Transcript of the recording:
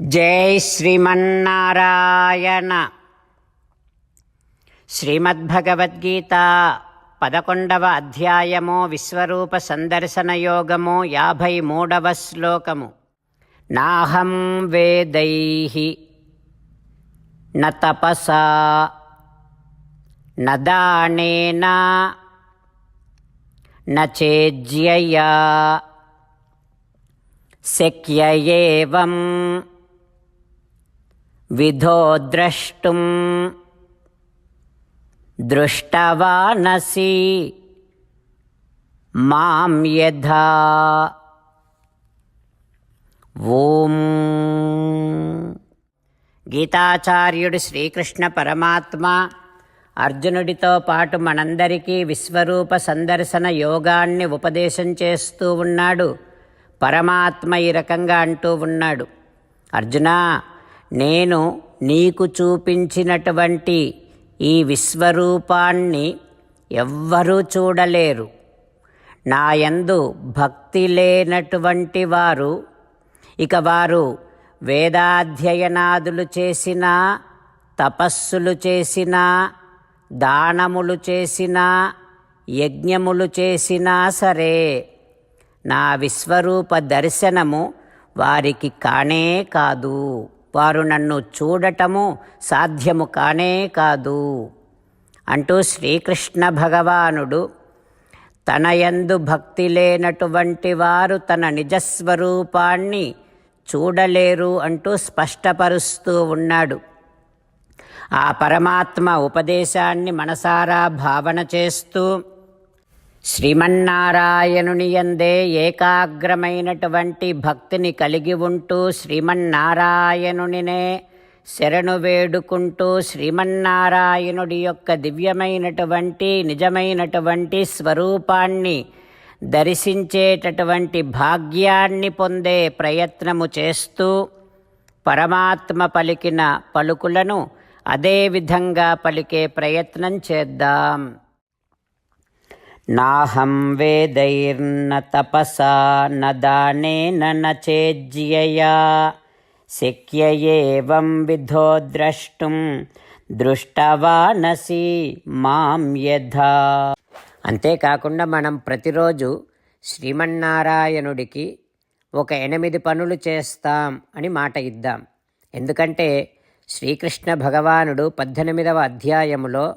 జై శ్రీమన్నారాయణ. శ్రీమద్భగవద్గీత పదకొండవ అధ్యాయము విశ్వరూప సందర్శన యోగము యాభై మూడవ శ్లోకము. నాహం వేదై న తపసా నేజ్యయా దానేన శక్య ఏవం విధో ద్రష్టుం దృష్టవానసి మాం యథా. ఓం. గీతాచార్యుడు శ్రీకృష్ణ పరమాత్మ అర్జునుడితో పాటు మనందరికీ విశ్వరూప సందర్శన యోగాన్ని ఉపదేశం చేస్తూ ఉన్నాడు. పరమాత్మ ఈ రకంగా అంటూ ఉన్నాడు. అర్జునా నేను నీకు చూపించినటువంటి ఈ విశ్వరూపాన్ని ఎవ్వరూ చూడలేరు. నా యందు భక్తి లేనటువంటి వారు ఇక వారు వేదాధ్యయనాదులు చేసినా తపస్సులు చేసినా దానములు చేసినా యజ్ఞములు చేసినా సరే నా విశ్వరూప దర్శనము వారికి కానే కాదు. వారు నన్ను చూడటము సాధ్యము కానే కాదు. అంటూ శ్రీకృష్ణ భగవానుడు తనయందు భక్తి లేనటువంటి వారు తన నిజస్వరూపాన్ని చూడలేరు అంటూ స్పష్టపరుస్తూ ఉన్నాడు. ఆ పరమాత్మ ఉపదేశాన్ని మనసారా భావన చేస్తూ శ్రీమన్నారాయణుని యందే ఏకాగ్రమైనటువంటి భక్తిని కలిగి ఉంటూ శ్రీమన్నారాయణునినే శరణు వేడుకుంటూ శ్రీమన్నారాయణుడి యొక్క దివ్యమైనటువంటి నిజమైనటువంటి స్వరూపాన్ని దర్శించేటటువంటి భాగ్యాన్ని పొందే ప్రయత్నము చేస్తూ పరమాత్మ పలికిన పలుకులను అదే విధంగా పలికే ప్రయత్నం చేద్దాం. నాహం వేదైర్న తపసా న దానేన న చేజ్యయా శక్య ఏవం విధో ద్రష్టుం దృష్టవానసి మాం యథా. అంతేకాకుండా మనం ప్రతిరోజు శ్రీమన్నారాయణుడికి ఒక ఎనిమిది పనులు చేస్తాం అని మాట ఇద్దాం. ఎందుకంటే శ్రీకృష్ణ భగవానుడు పద్దెనిమిదవ అధ్యాయములో